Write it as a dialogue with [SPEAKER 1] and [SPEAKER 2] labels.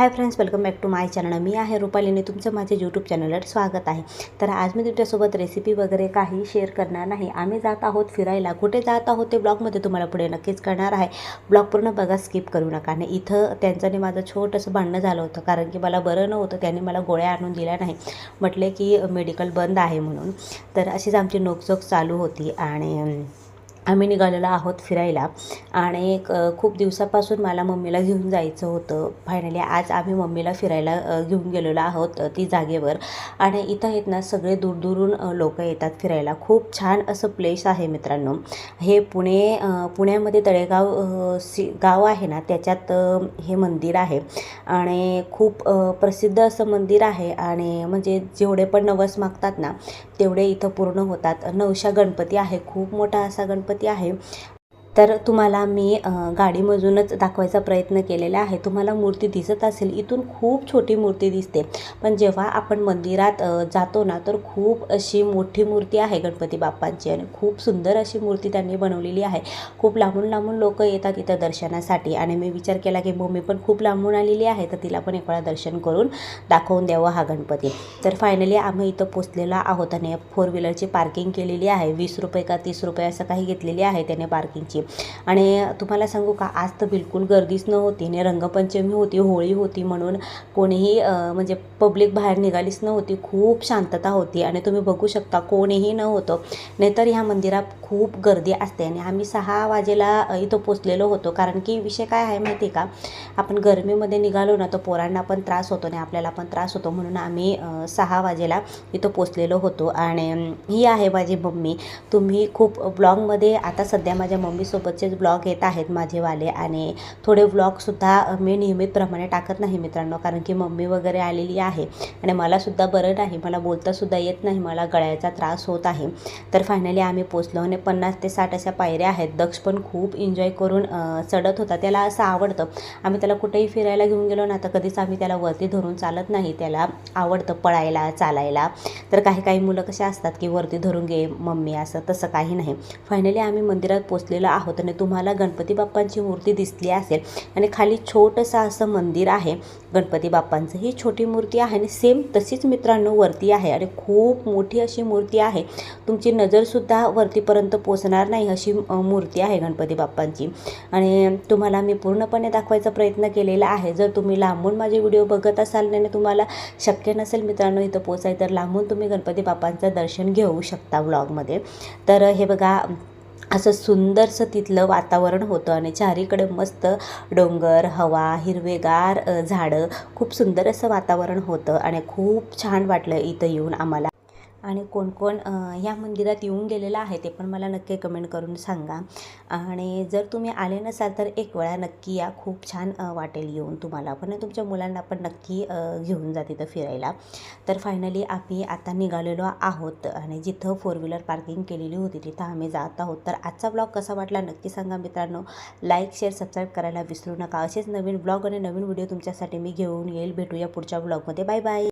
[SPEAKER 1] Hi friends welcome back to my channel मी आहे रुपालीने तुमचं माझ्या यूट्यूब चॅनलवर स्वागत आहे. तर आज मी तुमच्यासोबत रेसिपी वगैरे काही शेअर करणार नाही. आम्ही जात आहोत फिरायला. कुठे जात आहोत ते ब्लॉगमध्ये तुम्हाला पुढे नक्कीच कळणार आहे. ब्लॉग पूर्ण बघा स्किप करू नका. आणि इथं त्यांच्याने माझं छोटंसं भांडणं झालं होतं. कारण की मला बरं नव्हतं. त्यांनी मला गोळ्या आणून दिल्या नाही. म्हटले की मेडिकल बंद आहे म्हणून. तर अशीच आमची नोकझोक चालू होती. आणि आम्ही निघालेलो आहोत फिरायला. आणि एक, खूप दिवसापासून मला मम्मीला घेऊन जायचं होतं. फायनली आज आम्ही मम्मीला फिरायला घेऊन गेलेलो आहोत ती जागेवर. आणि इथं आहेत ना सगळे दूरदूरून लोक येतात फिरायला. खूप छान असं प्लेस आहे मित्रांनो. हे पुणे पुण्यामध्ये तळेगाव सी गाव आहे ना त्याच्यात हे मंदिर आहे. आणि खूप प्रसिद्ध असं मंदिर आहे. आणि म्हणजे जेवढे पण नवस मागतात ना तेवढे इथं पूर्ण होतात. नवशा गणपती आहे खूप मोठा असा गणपती आहे. तर तुम्हाला मी गाडीमधूनच दाखवायचा प्रयत्न केलेला आहे. तुम्हाला मूर्ती दिसत असेल इथून खूप छोटी मूर्ती दिसते. पण जेव्हा आपण मंदिरात जातो ना तर खूप अशी मोठी मूर्ती आहे गणपती बाप्पांची आणि खूप सुंदर अशी मूर्ती त्यांनी बनवलेली आहे. खूप लांबून लांबून लोक येतात इथं दर्शनासाठी आणि मी विचार केला की मम्मी पण खूप लांबून आलेली आहे तर तिला पण एक वेळा दर्शन करून दाखवून द्यावं हा गणपती. तर फायनली आम्ही इथं पोचलेलो आहोत आणि फोर व्हीलरची पार्किंग केलेली आहे. वीस रुपये का तीस रुपये असं काही घेतलेली आहे त्याने पार्किंगची आणि तुम्हाला सांगू का आज तर बिलकुल गर्दीच नव्हती आणि रंगपंचमी होती होळी होती म्हणून कोणीही म्हणजे पब्लिक बाहेर निघालीच नव्हती खूप शांतता होती आणि तुम्ही बघू शकता कोणीही नव्हतं. नाहीतर ह्या मंदिरात खूप गर्दी असते आणि आम्ही सहा वाजेला इथं पोचलेलो होतो. कारण की विषय काय आहे माहिती आहे का? आपण गरमीमध्ये निघालो ना तर पोरांना पण त्रास होतो आणि आपल्याला पण त्रास होतो. म्हणून आम्ही सहा वाजेला इथं पोचलेलो होतो. आणि ही आहे माझी मम्मी. तुम्ही खूप ब्लॉगमध्ये आता सध्या माझ्या मम्मी सोबतचेच ब्लॉग येत आहेत माझेवाले आणि थोडे ब्लॉगसुद्धा मी नियमितप्रमाणे टाकत नाही मित्रांनो कारण की मम्मी वगैरे आलेली आहे आणि मलासुद्धा बरं नाही मला बोलतासुद्धा येत नाही मला गळ्याचा त्रास होत आहे. तर फायनली आम्ही पोचलो आणि पन्नास ते साठ अशा पायऱ्या आहेत दक्ष पण खूप एन्जॉय करून चढत होता त्याला असं आवडतं. आम्ही त्याला कुठेही फिरायला घेऊन गेलो ना तर कधीच आम्ही त्याला वरती धरून चालत नाही त्याला आवडतं पळायला चालायला. तर काही काही मुलं कसे असतात की वरती धरून घे मम्मी असं तसं काही नाही. फायनली आम्ही मंदिरात पोचलेलो आहोत आहोत आणि तुम्हाला गणपती बाप्पांची मूर्ती दिसली असेल आणि खाली छोटंसं असं मंदिर आहे. गणपती बाप्पांचं ही छोटी मूर्ती आहे आणि सेम तशीच मित्रांनो वरती आहे आणि खूप मोठी अशी मूर्ती आहे. तुमची नजरसुद्धा वरतीपर्यंत पोचणार नाही अशी मूर्ती आहे गणपती बाप्पांची. आणि तुम्हाला मी पूर्णपणे दाखवायचा प्रयत्न केलेला आहे. जर तुम्ही लांबून माझे व्हिडिओ बघत असाल आणि तुम्हाला शक्य नसेल मित्रांनो इथं पोचाय तर लांबून तुम्ही गणपती बाप्पांचं दर्शन घेऊ शकता व्लॉगमध्ये तर हे बघा असं सुंदरसं तिथलं वातावरण होतं आणि चारीकडे मस्त डोंगर हवा हिरवेगार झाडं. खूप सुंदर असं वातावरण होतं आणि खूप छान वाटलं इथं येऊन आम्हाला. आणि कोण कोण या मंदिरात येऊन गेलेलं आहे ते पण मला नक्की कमेंट करून सांगा. आणि जर तुम्ही आले नसाल तर एक वेळा नक्की या. खूप छान वाटेल येऊन तुम्हाला. पण तुमच्या मुलांना पण नक्की घेऊन जा तिथं फिरायला. तर फायनली आम्ही आता निघालेलो आहोत. आणि जिथं फोर व्हीलर पार्किंग केलेली होती तिथं आम्ही जात आहोत. तर आजचा ब्लॉग कसा वाटला नक्की सांगा मित्रांनो. लाईक शेअर सबस्क्राईब करायला विसरू नका. असेच नवीन ब्लॉग आणि नवीन व्हिडिओ तुमच्यासाठी मी घेऊन येईल. भेटूया पुढच्या ब्लॉगमध्ये बाय बाय